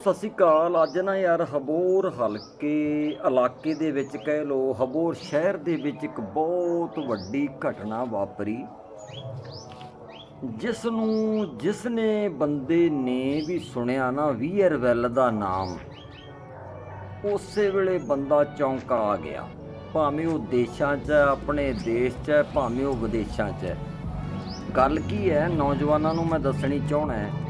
ਸਤਿ ਸ਼੍ਰੀ ਅਕਾਲ। ਅੱਜ ਨਾ ਯਾਰ ਹਬੋਰ ਹਲਕੇ ਇਲਾਕੇ ਦੇ ਵਿੱਚ ਕਹਿ ਲੋ ਹਬੋਰ ਸ਼ਹਿਰ ਦੇ ਵਿੱਚ ਇੱਕ ਬਹੁਤ ਵੱਡੀ ਘਟਨਾ ਵਾਪਰੀ। ਜਿਸ ਨੂੰ ਜਿਸ ਨੇ ਬੰਦੇ ਨੇ ਵੀ ਸੁਣਿਆ ਨਾ ਵੀਅਰ ਵੀਅਰਵੈਲ ਦਾ ਨਾਮ ਉਸੇ ਵੇਲੇ ਬੰਦਾ ਚੌਂਕਾ ਆ ਗਿਆ। ਭਾਵੇਂ ਉਹ ਦੇਸ਼ਾਂ 'ਚ ਹੈ, ਆਪਣੇ ਦੇਸ਼ 'ਚ ਹੈ, ਭਾਵੇਂ ਉਹ ਵਿਦੇਸ਼ਾਂ 'ਚ ਹੈ। ਗੱਲ ਕੀ ਹੈ? ਨੌਜਵਾਨਾਂ ਨੂੰ ਮੈਂ ਦੱਸਣੀ ਚਾਹਣਾ ਹੈ।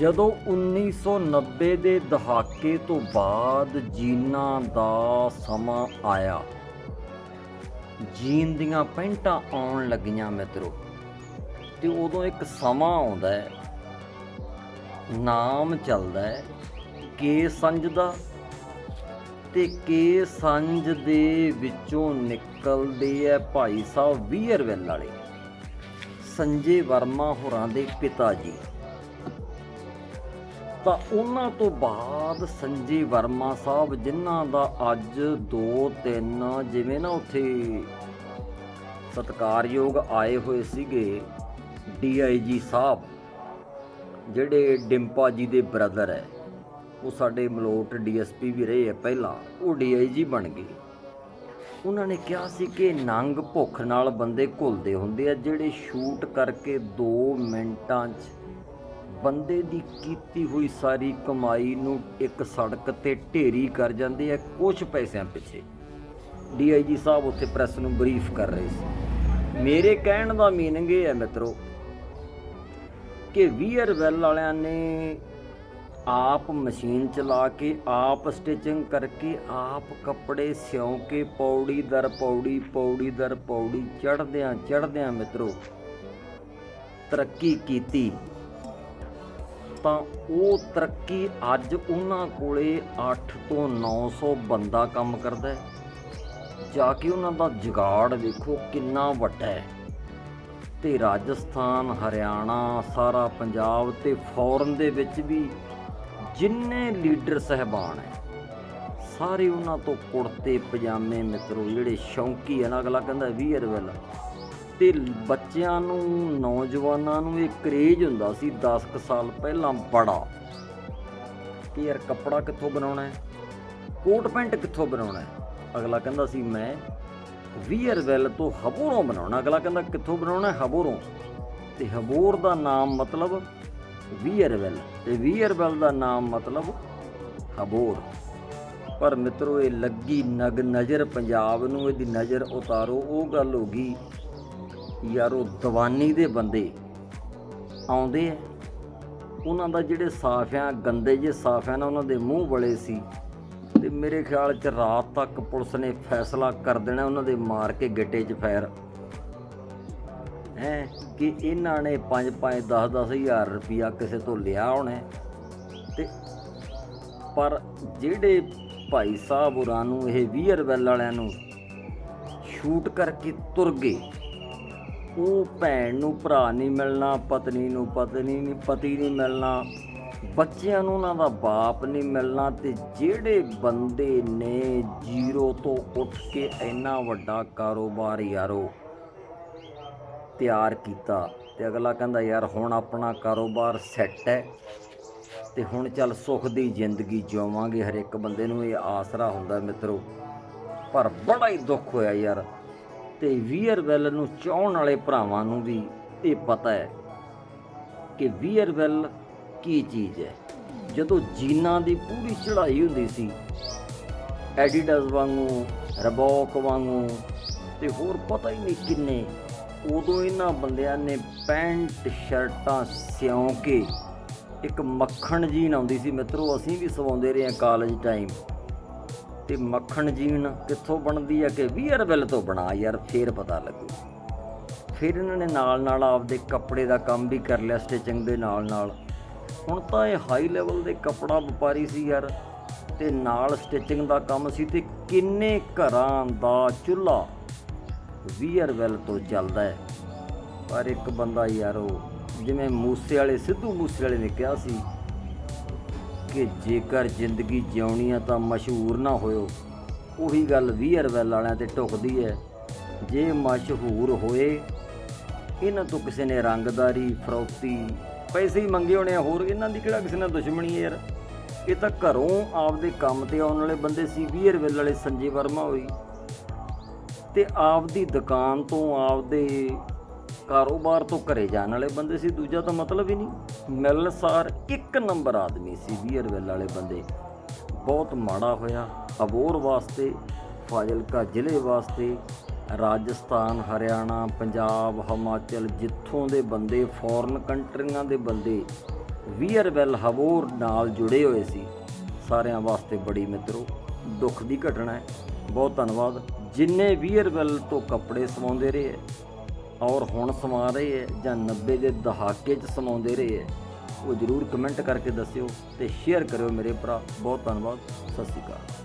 ਜਦੋਂ 1990 ਦੇ ਦਹਾਕੇ ਤੋਂ ਬਾਅਦ ਜੀਨਾਂ ਦਾ ਸਮਾਂ ਆਇਆ, ਜੀਨ ਦੀਆਂ ਪੈਂਟਾਂ ਆਉਣ ਲੱਗੀਆਂ ਮਿੱਤਰੋ। ਤੇ ਉਦੋਂ ਇੱਕ ਸਮਾਂ ਆਉਂਦਾ ਹੈ, ਨਾਮ ਚੱਲਦਾ ਹੈ, ਕੇ ਸੰਜ ਦਾ। ਤੇ ਕੇ ਸੰਜ ਦੇ ਵਿੱਚੋਂ ਨਿਕਲਦੇ ਹੈ ਭਾਈ ਸਾਹਿਬ ਵੀਰਵੈਲ ਵਾਲੇ, ਸੰਜੇ ਵਰਮਾ ਹੋਰਾਂ ਦੇ ਪਿਤਾ ਜੀ। ਤਾਂ ਉਹਨਾਂ ਤੋਂ ਬਾਅਦ ਸੰਜੇ ਵਰਮਾ ਸਾਹਿਬ, ਜਿਨ੍ਹਾਂ ਦਾ ਅੱਜ 2 3 ਜਿਵੇਂ ਨਾ ਉੱਥੇ ਸਤਕਾਰਯੋਗ ਆਏ ਹੋਏ ਸੀਗੇ ਡੀਆਈਜੀ ਸਾਹਿਬ, ਜਿਹੜੇ ਡਿੰਪਾ ਜੀ ਦੇ ਬ੍ਰਦਰ ਹੈ। ਉਹ ਸਾਡੇ ਮਲੋਟ ਡੀਐਸਪੀ ਵੀ ਰਹੇ ਹੈ ਪਹਿਲਾਂ, ਉਹ ਡੀਆਈਜੀ ਬਣ ਗਏ। ਉਹਨਾਂ ਨੇ ਕਿਹਾ ਸੀ ਕਿ ਨੰਗ ਭੁੱਖ ਨਾਲ ਬੰਦੇ ਘੁਲਦੇ ਹੁੰਦੇ ਆ, ਜਿਹੜੇ ਸ਼ੂਟ ਕਰਕੇ 2 ਮਿੰਟਾਂ 'ਚ ਬੰਦੇ ਦੀ ਕੀਤੀ ਹੋਈ ਸਾਰੀ ਕਮਾਈ ਨੂੰ ਇੱਕ ਸੜਕ ਤੇ ਢੇਰੀ ਕਰ ਜਾਂਦੇ ਆ ਕੁਝ ਪੈਸਿਆਂ ਪਿੱਛੇ। ਡੀਆਈਜੀ ਸਾਹਿਬ ਉੱਥੇ ਪ੍ਰੈਸ ਨੂੰ ਬਰੀਫ ਕਰ ਰਹੇ ਸੀ। ਮੇਰੇ ਕਹਿਣ ਦਾ ਮੀਨਿੰਗ ਇਹ ਹੈ ਮਿੱਤਰੋ ਕਿ ਵੀਅਰਵੈਲ ਵਾਲਿਆਂ ਨੇ ਆਪ ਮਸ਼ੀਨ ਚਲਾ ਕੇ, ਆਪ ਸਟਿਚਿੰਗ ਕਰਕੇ, ਆਪ ਕੱਪੜੇ ਸਿਉਂ ਕੇ, ਪੌੜੀ ਦਰ ਪੌੜੀ ਪੌੜੀ ਦਰ ਪੌੜੀ ਚੜਦਿਆਂ ਚੜਦਿਆਂ ਮਿੱਤਰੋ ਤਰੱਕੀ ਕੀਤੀ। ਤਾਂ ਉਹ ਤਰੱਕੀ ਅੱਜ ਉਹਨਾਂ ਕੋਲੇ 8 ਤੋਂ 900 ਬੰਦਾ ਕੰਮ ਕਰਦਾ ਹੈ। ਜਾ ਕੇ ਉਹਨਾਂ ਦਾ ਜੁਗਾੜ ਵੇਖੋ ਕਿੰਨਾ ਵੱਡਾ ਹੈ। ਤੇ ਰਾਜਸਥਾਨ, ਹਰਿਆਣਾ, ਸਾਰਾ ਪੰਜਾਬ ਤੇ ਫੌਰਨ ਦੇ ਵਿੱਚ ਵੀ ਜਿੰਨੇ ਲੀਡਰ ਸਹਿਬਾਨ ਹੈ, ਸਾਰੇ ਉਹਨਾਂ ਤੋਂ ਕੁੜਤੇ, ਪਜਾਮੇ, ਮਿੱਤਰੋ, ਜਿਹੜੇ ਸ਼ੌਂਕੀ ਹਨ ਅਗਲਾ ਕਹਿੰਦਾ ਵੀਅਰਵੈਲ ਤੇ ਬੱਚਿਆਂ ਨੂੰ, ਨੌਜਵਾਨਾਂ ਨੂੰ ਇਹ ਕਰੇਜ ਹੁੰਦਾ ਸੀ 10 ਕੁ ਸਾਲ ਪਹਿਲਾਂ ਬੜਾ ਕਿ ਯਾਰ ਕੱਪੜਾ ਕਿੱਥੋਂ ਬਣਾਉਣਾ ਹੈ? ਕੋਟ ਪੈਂਟ ਕਿੱਥੋਂ ਬਣਾਉਣਾ ਹੈ? ਅਗਲਾ ਕਹਿੰਦਾ ਸੀ, ਮੈਂ ਵੀਅਰਵੈਲ ਤੋਂ ਹਬੋਰੋਂ ਬਣਾਉਣਾ। ਅਗਲਾ ਕਹਿੰਦਾ, ਕਿੱਥੋਂ ਬਣਾਉਣਾ ਹੈ? ਹਬੋਰੋਂ। ਤੇ ਹਬੋਰ ਦਾ ਨਾਮ ਮਤਲਬ ਵੀਅਰਵੈਲ ਤੇ ਵੀਅਰਵੈਲ ਦਾ ਨਾਮ ਮਤਲਬ ਹਬੋਰ। ਪਰ ਮਿੱਤਰੋ, ਇਹ ਲੱਗੀ ਨਗ ਨਜ਼ਰ, ਪੰਜਾਬ ਨੂੰ ਇਹਦੀ ਨਜ਼ਰ ਉਤਾਰੋ। ਉਹ ਗੱਲ ਹੋ ਗਈ ਯਾਰ ਉਹ ਦਵਾਨੀ ਦੇ ਬੰਦੇ ਆਉਂਦੇ ਆ। ਉਹਨਾਂ ਦਾ ਜਿਹੜੇ ਸਾਫਿਆਂ ਗੰਦੇ ਜੇ ਸਾਫਿਆਂ ਨਾਲ ਉਹਨਾਂ ਦੇ ਮੂੰਹ ਬੜੇ ਸੀ। ਤੇ ਮੇਰੇ ਖਿਆਲ 'ਚ ਰਾਤ ਤੱਕ ਪੁਲਿਸ ਨੇ ਫੈਸਲਾ ਕਰ ਦੇਣਾ, ਉਹਨਾਂ ਦੇ ਮਾਰ ਕੇ ਗਿੱਟੇ 'ਚ ਫੈਰ। ਹੈ, ਕਿ ਇਹਨਾਂ ਨੇ 5 5 10 10 ਹਜ਼ਾਰ ਰੁਪਿਆ ਕਿਸੇ ਤੋਂ ਲਿਆ ਹੋਣਾ। ਹੈ ਤੇ ਪਰ ਜਿਹੜੇ ਭਾਈ ਸਾਹਿਬ ਹੋਰਾਂ ਨੂੰ, ਇਹ ਵੀਅਰਵੈਲ ਵਾਲਿਆਂ ਨੂੰ ਸ਼ੂਟ ਕਰਕੇ ਤੁਰ ਗਏ ਉਹ ਭੈਣ ਨੂੰ, ਭਰਾ ਨਹੀਂ ਮਿਲਣਾ, ਪਤਨੀ ਨੂੰ, ਪਤਨੀ ਨਹੀਂ, ਪਤੀ ਨਹੀਂ ਮਿਲਣਾ। ਬੱਚਿਆਂ ਨੂੰ ਉਹਨਾਂ ਦਾ ਬਾਪ ਨਹੀਂ ਮਿਲਣਾ ਤੇ ਜਿਹੜੇ ਬੰਦੇ ਨੇ ਜ਼ੀਰੋ ਤੋਂ ਉੱਠ ਕੇ ਇੰਨਾ ਵੱਡਾ ਕਾਰੋਬਾਰ ਯਾਰੋ ਤਿਆਰ ਕੀਤਾ ਤੇ ਅਗਲਾ ਕਹਿੰਦਾ, ਯਾਰ, ਹੁਣ ਆਪਣਾ ਕਾਰੋਬਾਰ ਸੈੱਟ ਹੈ ਤੇ ਹੁਣ ਚੱਲ ਸੁੱਖ ਦੀ ਜ਼ਿੰਦਗੀ ਜਿਉਵਾਂਗੇ ਹਰ ਇੱਕ ਬੰਦੇ ਨੂੰ। ਇਹ ਆਸਰਾ ਹੁੰਦਾ ਮਿੱਤਰੋ, ਪਰ ਬੜਾ ਹੀ ਦੁੱਖ ਹੋਇਆ ਯਾਰ। ਤੇ ਵੀਅਰਵੈਲ ਨੂੰ ਚਾਹਣ ਵਾਲੇ ਭਰਾਵਾਂ ਨੂੰ ਵੀ ਇਹ ਪਤਾ ਹੈ ਕਿ ਵੀਅਰਵੈਲ ਕੀ ਚੀਜ਼ ਹੈ। ਜਦੋਂ ਜੀਨਾਂ ਦੀ ਪੂਰੀ ਚੜ੍ਹਾਈ ਹੁੰਦੀ ਸੀ, ਐਡੀਡਾਸ ਵਾਂਗੂ, ਰਬੋਕ ਵਾਂਗੂ ਤੇ ਹੋਰ ਪਤਾ ਹੀ ਨਹੀਂ ਕਿੰਨੇ, ਉਦੋਂ ਇਹਨਾਂ ਬੰਦਿਆਂ ਨੇ ਪੈਂਟ ਸ਼ਰਟਾਂ ਸਿਉਂ ਕੇ ਇੱਕ ਮੱਖਣ ਜੀਨ ਆਉਂਦੀ ਸੀ। ਮਿੱਤਰੋ, ਅਸੀਂ ਵੀ ਸਵਾਉਂਦੇ ਰਹੇ ਹਾਂ ਕਾਲਜ ਟਾਈਮ ਤੇ ਮੱਖਣ ਜੀਣ ਕਿੱਥੋਂ ਬਣਦੀ ਹੈ ਕਿ ਵੀਅਰਵੈਲ ਤੋਂ ਬਣਾ ਯਾਰ, ਫੇਰ ਪਤਾ ਲੱਗੂ। ਫਿਰ ਇਹਨਾਂ ਨੇ ਨਾਲ ਨਾਲ ਆਪਦੇ ਕੱਪੜੇ ਦਾ ਕੰਮ ਵੀ ਕਰ ਲਿਆ ਸਟਿਚਿੰਗ ਦੇ ਨਾਲ ਨਾਲ। ਹੁਣ ਤਾਂ ਇਹ ਹਾਈ ਲੈਵਲ ਦੇ ਕੱਪੜਾ ਵਪਾਰੀ ਸੀ ਯਾਰ, ਤੇ ਨਾਲ ਸਟਿਚਿੰਗ ਦਾ ਕੰਮ ਸੀ ਤੇ ਕਿੰਨੇ ਘਰਾਂ ਦਾ ਚੁੱਲ੍ਹਾ ਵੀਅਰਵੈਲ ਤੋਂ ਚੱਲਦਾ ਹੈ। ਪਰ ਇੱਕ ਬੰਦਾ ਯਾਰ ਉਹ, ਜਿਵੇਂ ਮੂਸੇ ਵਾਲੇ, ਸਿੱਧੂ ਮੂਸੇ ਵਾਲੇ ਨੇ ਕਿਹਾ ਸੀ ਕਿ ਜੇਕਰ ਜ਼ਿੰਦਗੀ ਜਿਉਣੀ ਆ ਤਾਂ ਮਸ਼ਹੂਰ ਨਾ ਹੋਇਓ। ਉਹੀ ਗੱਲ ਵੀਅਰਵੈਲ ਵਾਲਿਆਂ ਤੇ ਢੁਕਦੀ ਹੈ। ਜੇ ਮਸ਼ਹੂਰ ਹੋਏ, ਇਹਨਾਂ ਤੋਂ ਕਿਸੇ ਨੇ ਰੰਗਦਾਰੀ, ਫਰੌਤੀ, ਪੈਸੇ ਹੀ ਮੰਗੇ ਹੋਣੇ ਆ, ਹੋਰ ਇਹਨਾਂ ਦੀ ਕਿਹੜਾ ਕਿਸੇ ਨਾਲ ਦੁਸ਼ਮਣੀ ਹੈ ਯਾਰ? ਇਹ ਤਾਂ ਘਰੋਂ ਆਪਦੇ ਕੰਮ ਤੇ ਆਉਣ ਵਾਲੇ ਬੰਦੇ ਸੀ ਵੀਰਵਿਲ ਵਾਲੇ ਸੰਜੇ ਵਰਮਾ ਹੋਈ। ਤੇ ਆਪਦੀ ਦੁਕਾਨ ਤੋਂ ਆਪਦੇ ਕਾਰੋਬਾਰ ਤੋਂ ਘਰੇ ਜਾਣ ਵਾਲੇ ਬੰਦੇ ਸੀ, ਦੂਜਾ ਤਾਂ ਮਤਲਬ ਹੀ ਨਹੀਂ। ਮਿਲਨਸਾਰ ਇੱਕ ਨੰਬਰ ਆਦਮੀ ਸੀ ਵੀਰਵਿਲ ਵਾਲੇ ਬੰਦੇ। ਬਹੁਤ ਮਾੜਾ ਹੋਇਆ। ਅਬੋਰ ਵਾਸਤੇ, ਫਾਜ਼ਿਲਕਾ ਜ਼ਿਲ੍ਹੇ ਵਾਸਤੇ ਰਾਜਸਥਾਨ, ਹਰਿਆਣਾ, ਪੰਜਾਬ, ਹਿਮਾਚਲ ਜਿੱਥੋਂ ਦੇ ਬੰਦੇ ਫੋਰਨ ਕੰਟਰੀਆਂ ਦੇ ਬੰਦੇ ਵੀਅਰਵੈਲ ਹਬੋਰ ਨਾਲ ਜੁੜੇ ਹੋਏ ਸੀ। ਸਾਰਿਆਂ ਵਾਸਤੇ ਬੜੀ ਮਿੱਤਰੋ, ਦੁੱਖ ਦੀ ਘਟਨਾ ਹੈ। ਬਹੁਤ ਧੰਨਵਾਦ। ਜਿੰਨੇ ਵੀਅਰਵੈਲ ਤੋਂ ਕੱਪੜੇ ਸਵਾਉਂਦੇ ਰਹੇ ਹੈ ਔਰ ਹੁਣ ਸਮਾ ਰਹੇ ਹੈ, ਜਾਂ 90 ਦੇ ਦਹਾਕੇ 'ਚ ਸਮਾਉਂਦੇ ਰਹੇ ਹੈ, ਉਹ ਜਰੂਰ ਕਮੈਂਟ ਕਰਕੇ ਦੱਸਿਓ ਤੇ ਸ਼ੇਅਰ ਕਰਿਓ ਮੇਰੇ ਭਰਾ। ਬਹੁਤ ਧੰਨਵਾਦ। ਸਤਿ ਸ਼੍ਰੀ ਅਕਾਲ।